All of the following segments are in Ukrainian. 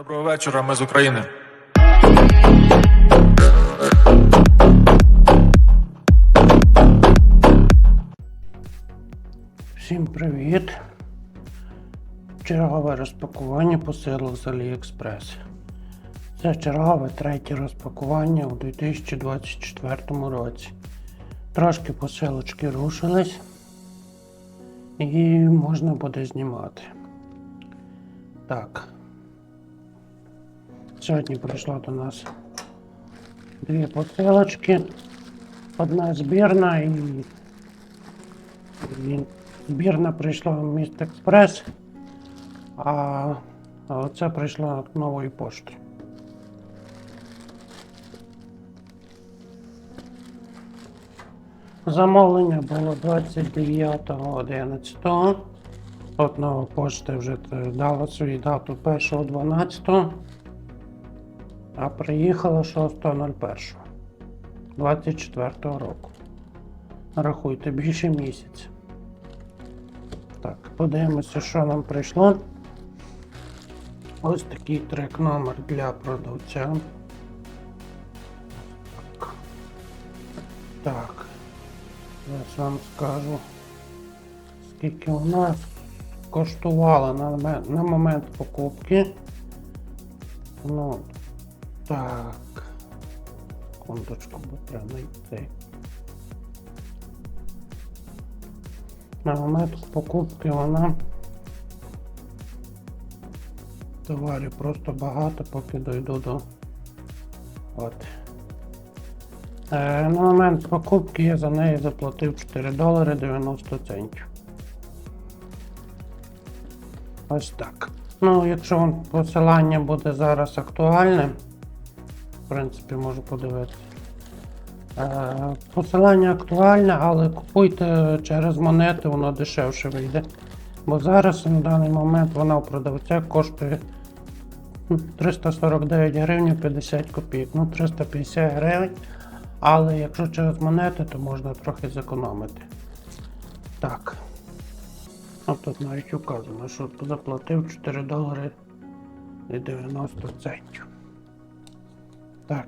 Доброго вечора, ми з України. Всім привіт! Чергове розпакування посилок з AliExpress. Це чергове третє розпакування у 2024 році. Трошки посилочки рушились і можна буде знімати. Так. Сьогодні прийшло до нас дві посилочки. Одна збірна і і Збірна прийшла в міст Експрес, а це прийшло новою поштою. Замовлення було 29.11. От нова пошта вже дала свою дату 1.12, а приїхала 6.01 24 року. Рахуйте більше місяця. Так, подивимося, що нам прийшло. Ось такий трек номер для продавця. Так. Так. Зараз вам скажу, скільки у нас коштувало на, на момент покупки. Ну, так. Секундочку, бо треба знайти. На момент покупки вона товарів просто багато, поки дойду до. От. Е, на момент покупки я за неї заплатив 4 долари 90 центів. Ось так. Ну, якщо посилання буде зараз актуальне, принципі, можу подивитися. Е, Посилання актуальне, але купуйте через монети, воно дешевше вийде. Бо зараз на даний момент вона у продавця коштує ну, 349 гривень 50 копійок. Ну, 350 гривень. Але якщо через монети, то можна трохи зекономити. Так. От тут навіть указано, що заплатив 4 долари і 90 центів. Так.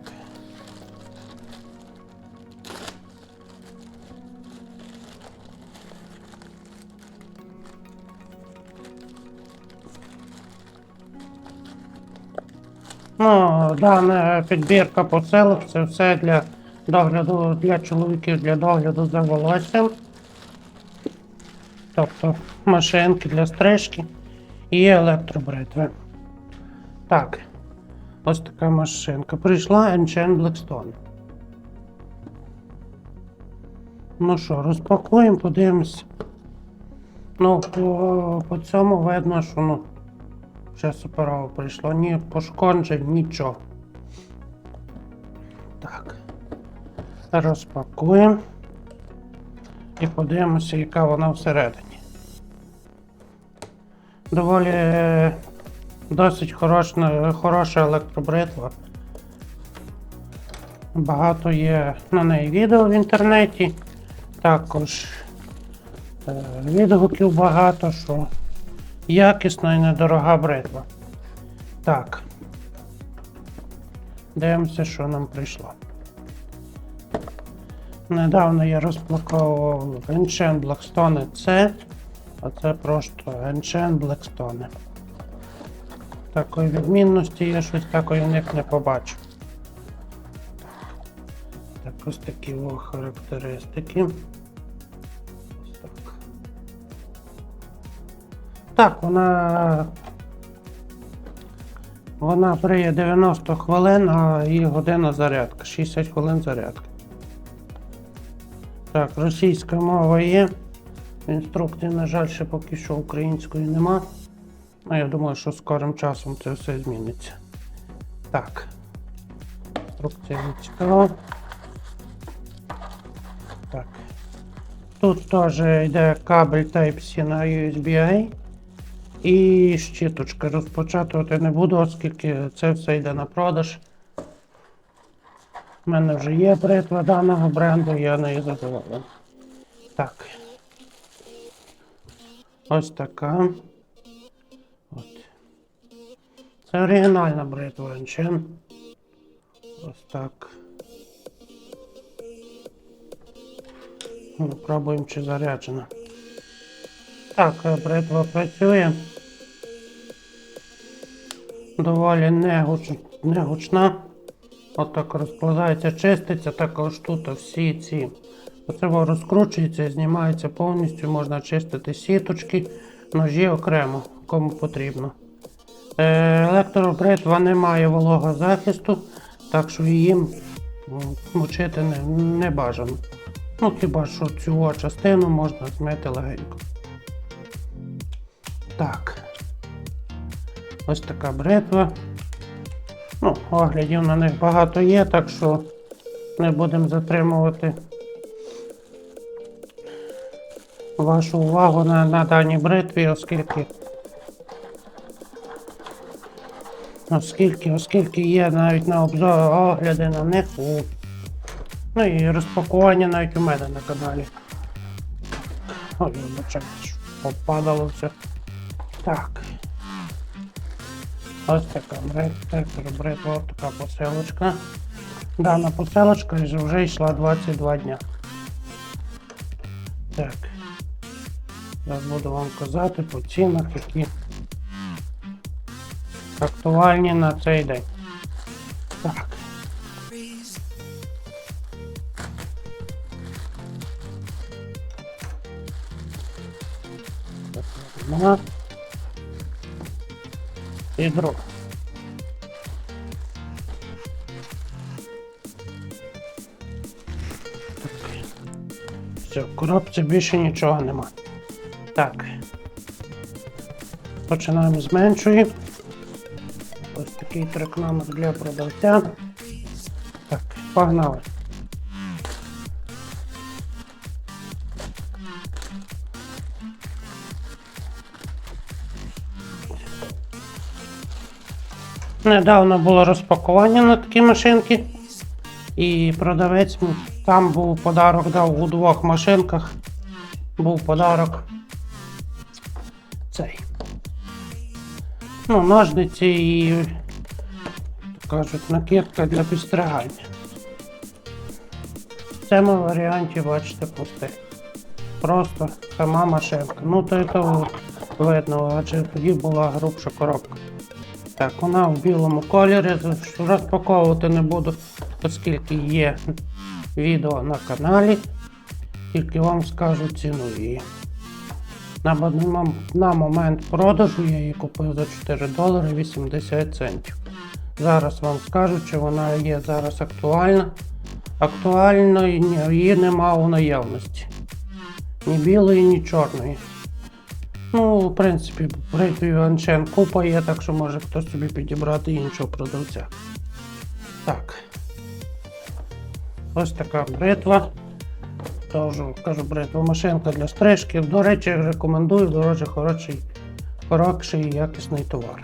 Ну, дана підбірка посилок це все для догляду для чоловіків для догляду за волоссям. Тобто машинки для стрижки і електробритви. Так, ось така машинка. Прийшла Enchant Blackstone. Ну що, розпакуємо, подивимось. Ну, по, по цьому видно, що ну. Ще суперово прийшло. Ні пошкоджень, нічого. Так. Розпакуємо. І подивимося, яка вона всередині. Доволі досить хороша, хороша електробритва. Багато є на неї відео в інтернеті. Також е, відгуків багато, що якісна і недорога бритва. Так. Дивимося, що нам прийшло. Недавно я розпаковував Enchant Blackstone C, а це просто Enchant Blackstone. Такої відмінності я щось такої в них не побачив. Так, ось такі о, характеристики. Так. Так, вона. Вона бриє 90 хвилин, а її година зарядка. 60 хвилин зарядка. Так, російська мова є. Інструкції, на жаль, ще поки що української нема. Ну, я думаю, що скорим часом це все зміниться. Так. Інструкція не цікава. Так. Тут теж йде кабель Type-C на USB-A. І щіточка розпочатувати не буду, оскільки це все йде на продаж. У мене вже є бритва даного бренду, я нею задоволений. Так. Ось така. Це оригінальна бритва Анчен. Ось так. Ну, пробуємо, чи заряджена. Так, е, бритва працює. Доволі негуч... негучна. Отак розкладається, чиститься, також тут всі ці. Воно розкручується і знімається повністю, можна чистити сіточки, ножі окремо, кому потрібно. Е, Електробритва не має вологозахисту, так що її м, мочити не, не бажано. Ну, хіба що цю частину можна змити легенько. Так. Ось така бритва. Ну, оглядів на них багато є, так що не будемо затримувати вашу увагу на, на даній бритві, оскільки. Оскільки, оскільки є навіть на обзор огляди на них у. Ну і розпакування навіть у мене на каналі. Ой, що попадало все. Так. Ось така бритва, бритва, така посилочка. Дана посилочка вже йшла 22 дня. Так. Зараз буду вам казати по цінах, які актуальні на цей день. Так. І друга. Все, в коробці більше нічого нема. Так. Починаємо з Ось такий для продавця. Так, погнали. Недавно було розпакування на такі машинки. І продавець там був подарок дав у двох машинках. Був подарок. Цей. Ну, ножниці і, кажуть, накидка для підстригання. В цьому варіанті, бачите, пусте. Просто сама машинка. Ну, то і то видно, адже тоді була грубша коробка. Так, вона в білому кольорі. Розпаковувати не буду, оскільки є відео на каналі. Тільки вам скажу ціну її. На момент продажу я її купив за 4 долари 80 центів. Зараз вам скажу, чи вона є зараз актуальна. Актуальної її нема у наявності. Ні білої, ні чорної. Ну, в принципі, бритві Анчен купа є, так що може хтось собі підібрати іншого продавця. Так. Ось така бритва. Тож, кажу, бритва машинка для стрижки. До речі, рекомендую, дуже хороший, хороший якісний товар.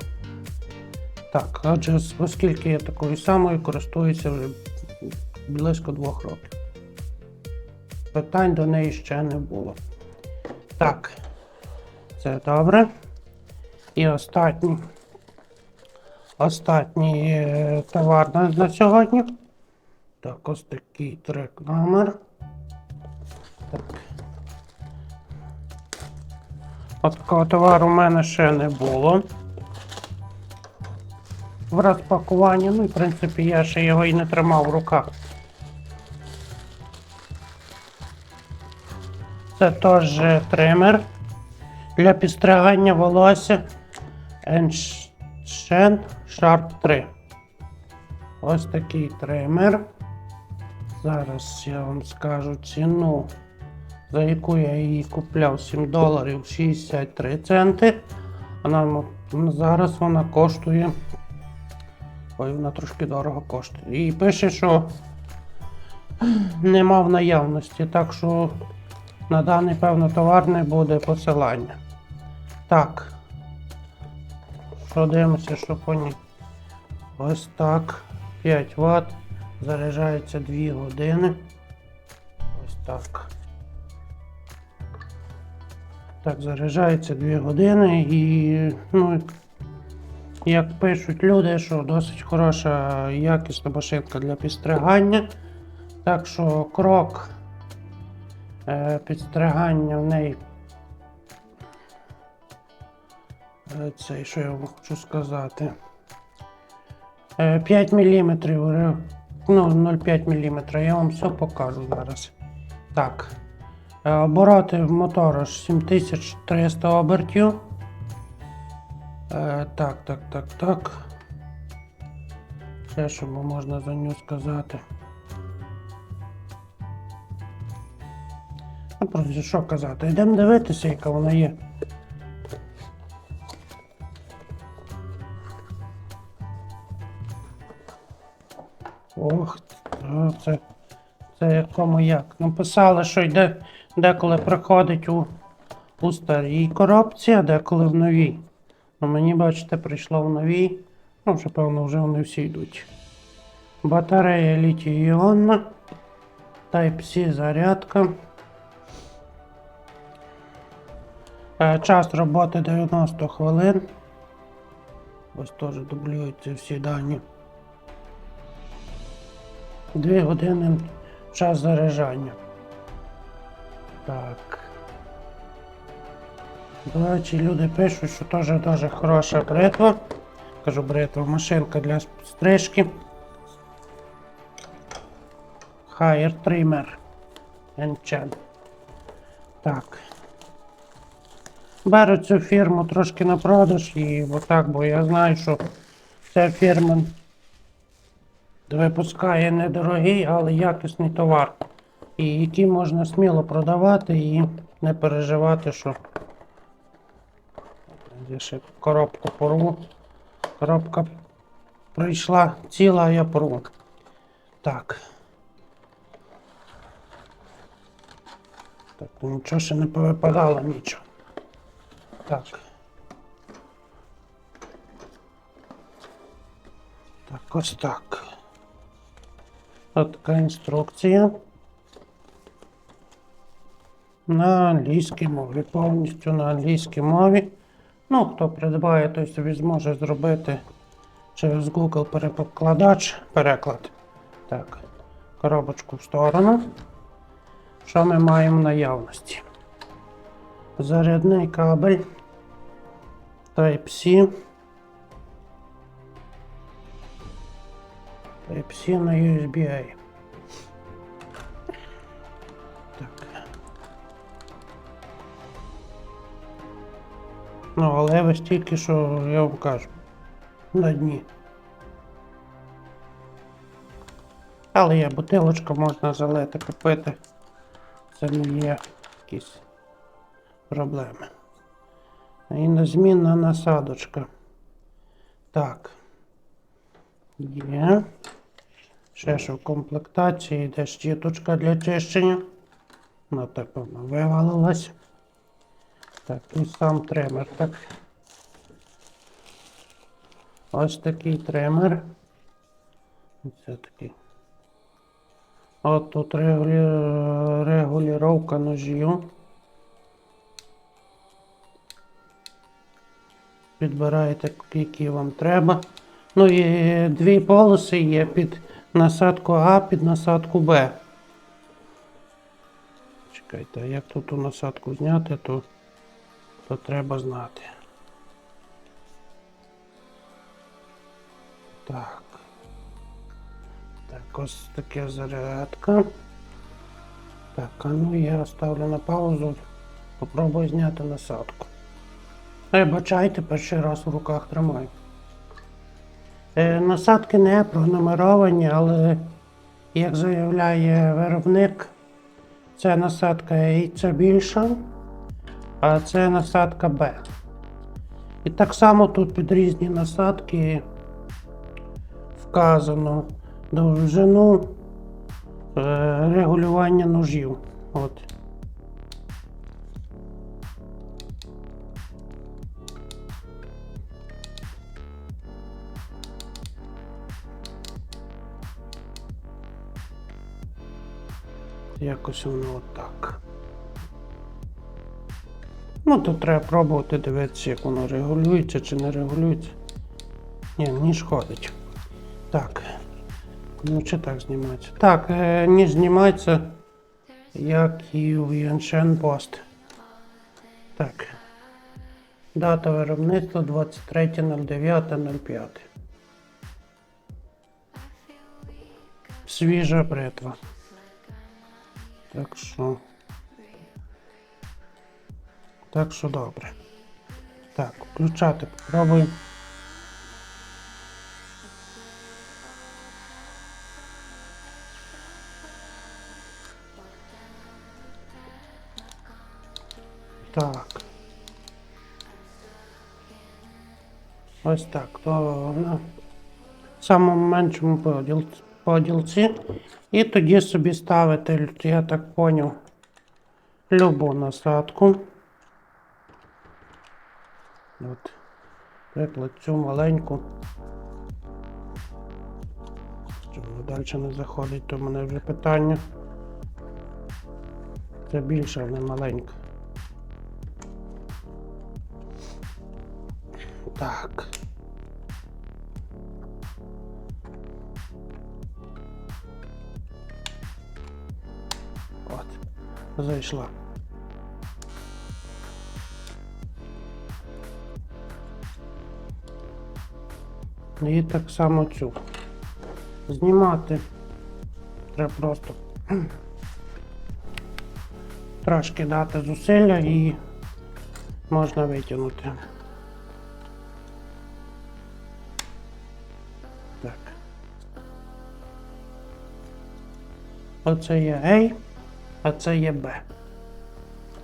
Так, адже оскільки я такою самою користуюся вже близько двох років. Питань до неї ще не було. Так. Це добре. І останній. Останній е, товар на, на сьогодні. Так, ось такий трек номер. Так. От такого товару у мене ще не було. В розпакуванні, ну, в принципі, я ще його і не тримав в руках. Це теж тример для підстригання волосся Enchen Sharp 3. Ось такий тример. Зараз я вам скажу ціну, за яку я її купляв 7 доларів 63 центи. Вона зараз вона коштує. Ой, вона трошки дорого коштує. І пише, що нема в наявності, так що на даний певно товар не буде посилання. Так. Що дивимося, що по ній. Ось так. 5 Вт. Заряджається 2 години. Ось так. Так, заряджається 2 години і. Ну, як пишуть люди, що досить хороша якісна машинка для підстригання. Так що крок е, підстригання в неї. Е, Це що я вам хочу сказати. Е, 5 мм, ну 0,5 мм. Я вам все покажу зараз. Так. Е, Обороти мотора ж 7300 обертів. Е, так, так, так, так. Ще що можна за нього сказати. Ну, просто що казати? Йдемо дивитися, яка вона є. Ох, то це, це якому як. Написали, що йде деколи приходить у, у старій коробці, а деколи в новій. Ну, мені, бачите, прийшло в новій. Ну, вже, певно, вже вони всі йдуть. Батарея літій-іонна. Type-C зарядка. Е, Час роботи 90 хвилин. Ось теж дублюються всі дані. 2 години час заряджання. Так. Речі, люди пишуть, що теж дуже хороша бритва. Кажу, бритва, машинка для стрижки. Hire Trimmer Enchant. Так. Беру цю фірму трошки на продаж і отак, бо я знаю, що ця фірма випускає недорогий, але якісний товар. І який можна сміло продавати і не переживати, що я ще коробку порву. Коробка прийшла ціла, я порву. Так. Так, ну, нічого ще не повипадало, нічого. Так. Так, ось так. Ось така інструкція. На англійській мові, повністю на англійській мові. Ну, хто придбає, той собі зможе зробити через Google перекладач, переклад. Так, коробочку в сторону. Що ми маємо в наявності? Зарядний кабель Type-C. Type-C на USB-A. Ну, але ось тільки що я вам кажу. На дні. Але є бутилочка, можна залити, купити. Це не є якісь проблеми. І незмінна насадочка. Так. Є. Ще що в комплектації йде щіточка для чищення. Ну, так вона вивалилась. Так, і сам тример. Так. Ось такий тример. Ось такий. От тут регулі... регулювання ножів. Підбираєте, які вам треба. Ну і дві полоси є під насадку А, під насадку Б. Чекайте, а як тут ту насадку зняти, то, то треба знати. Так. Так, ось таке зарядка. Так, а ну я ставлю на паузу. Попробую зняти насадку. Е, бачайте, перший раз в руках тримаю. Е, насадки не пронумеровані, але як заявляє виробник, це насадка це більша, а це насадка B. І так само тут під різні насадки вказано довжину е, регулювання ножів. От. Якось воно отак. Ну, то треба пробувати дивитися, як воно регулюється чи не регулюється. Ні, ніж ходить. Так. Ну, чи так знімається? Так, е, ніж знімається, як і в Юншен Пост. Так. Дата виробництва 23.09.05. Свіжа бритва. Так що. Так що добре. Так, включати попробуємо. Так. Ось так. То на самому меншому поділ, поділці. І тоді собі ставити, я так поняв, любу насадку. От. Приклад цю маленьку. Щоб воно далі не заходить, то в мене вже питання. Це більше, а не маленька. Так. От. Зайшла. І так само цю. Знімати. Треба просто трошки дати зусилля і можна витягнути. Так. Оце є A, а це є B.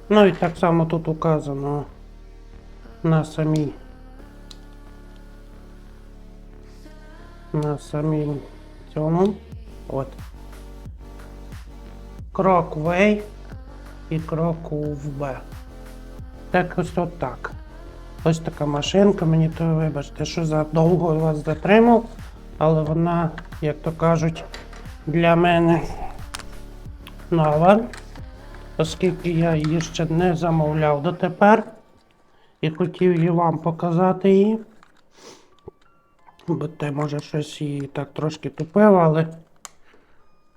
Ну і так само тут указано на самій на самій цьому. От. Крок в і крок в B. Так ось от так. Ось така машинка, мені то вибачте, що задовго вас затримав, але вона, як то кажуть, для мене нова, оскільки я її ще не замовляв дотепер і хотів її вам показати її. Бо може щось і так трошки тупив, але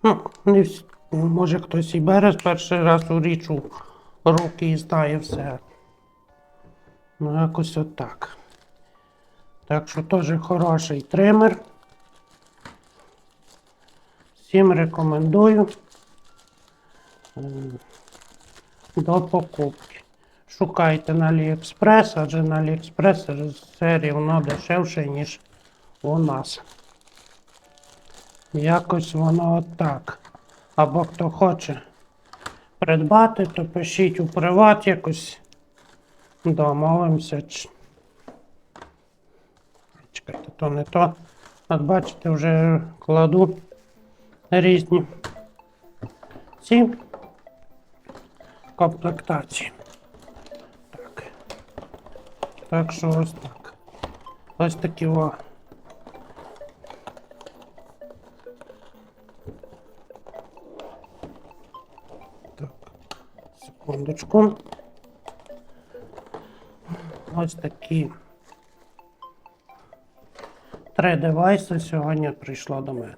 ну, не може хтось і бере перший раз у річ руки і знає все. Ну, якось отак. Так що теж хороший тример. Всім рекомендую до покупки. Шукайте на AliExpress, адже на AliExpress все рівно дешевше, ніж у нас. Якось воно отак. Або хто хоче придбати, то пишіть у приват якось. Домовимося. Чекайте, то не то. От бачите, вже кладу різні ці комплектації. Так. Так що ось так. Ось такі о. Секундочку. Ось такі три девайси сьогодні прийшло до мене.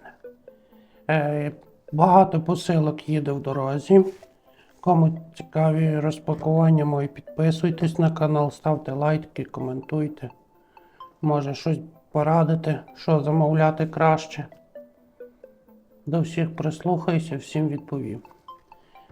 Е, багато посилок їде в дорозі. Кому цікаві розпакування мої, підписуйтесь на канал, ставте лайки, коментуйте. Може щось порадити, що замовляти краще. До всіх прислухаюся, всім відповім.